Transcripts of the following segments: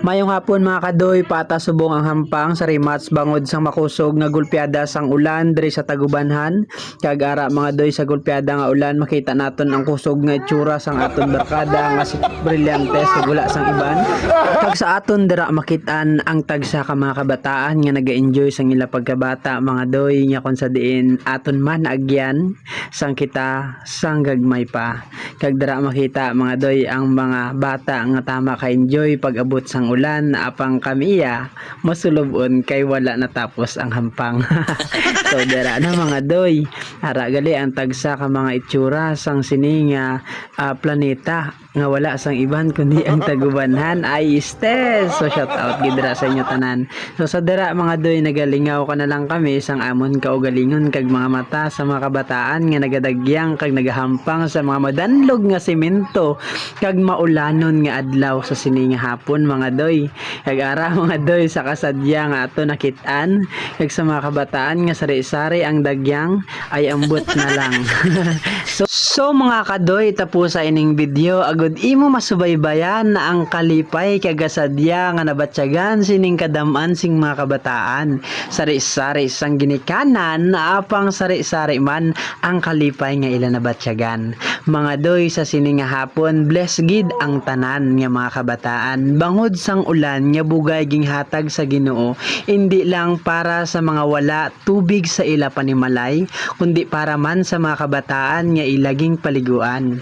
Mayong hapon mga kadoy, pata subong ang hampang sa rematch bangod sang makusog nga gulpiada sang ulan diri sa Tagubanhan. Kag ara mga doy sa gulpiada nga ulan makita naton ang kusog nga itsura sang aton barkada nga si Brilliante sa gula sang iban. Kag sa aton dira makitaan ang tagsa ka mga kabataan nga naga-enjoy sang ila pagkabata mga doy nga kon sa diin aton man agyan sang kita sang gagmay pa. Kag dira makita mga doy ang mga bata nga tama ka enjoy pag abot sang ulan apang kamiya masulubon kay wala natapos ang hampang. so dira na mga doy ara gali ang tagsa ka mga itsura sang sininga ah, planeta nga wala sang iban kundi ang tagubanhan ay Estes. So shout out gidra sa inyo tanan. So sa dira mga doy nagalingaw ka na lang kami sang amon kaugalingon kag mga mata sa mga kabataan nga nagadagyang kag nagahampang sa mga madanlog nga semento kag maulanon nga adlaw sa sininga hapon mga doy. Kag ara mga doy sa kasadya nga ato nakit-an kag sa mga kabataan nga sari-sari ang dagyang ay ambot na lang. so, so mga kadoy tapos sa ining video agud imo masubaybayan na ang kalipay kagasadya nga nabatyagan sining kadaman sing mga kabataan sari-sari sang ginikanan na apang sari-sari man ang kalipay nga ila nabatyagan mga doy sa sining nga hapon bless gid ang tanan nga mga kabataan. Bangod sang ulan nga bugay ginghatag sa Ginoo hindi lang para sa mga wala tubig sa ila panimalay kundi para man sa mga kabataan nga ilaging paliguan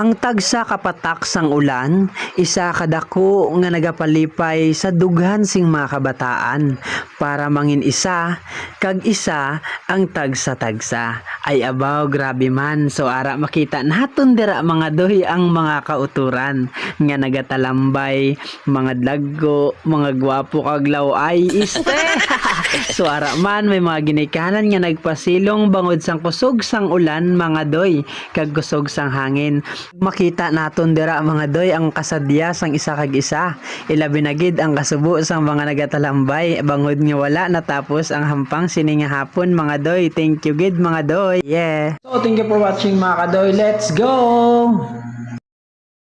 ang tagsa kapatak sang ulan, isa kadako nga nagapalipay sa dughan sing mga kabataan para mangin isa kag isa ang tagsa-tagsa. Ay abaw grabe man so ara makita naton dira mga doy ang mga kauturan nga nagatalambay, mga daggo, mga gwapo kag ay iste. so ara man may mga ginikanan nga nagpasilong bangod sang kusog sang ulan mga doy kag kusog sang hangin. Makita naton dira mga doy ang kasadya sang isa kag isa. Ilabi na ang kasubo sang mga nagatalambay bangod nga wala natapos ang hampang sini nga hapon mga doy. Thank you gid mga doy. Yeah. So thank you for watching mga kadoy. Let's go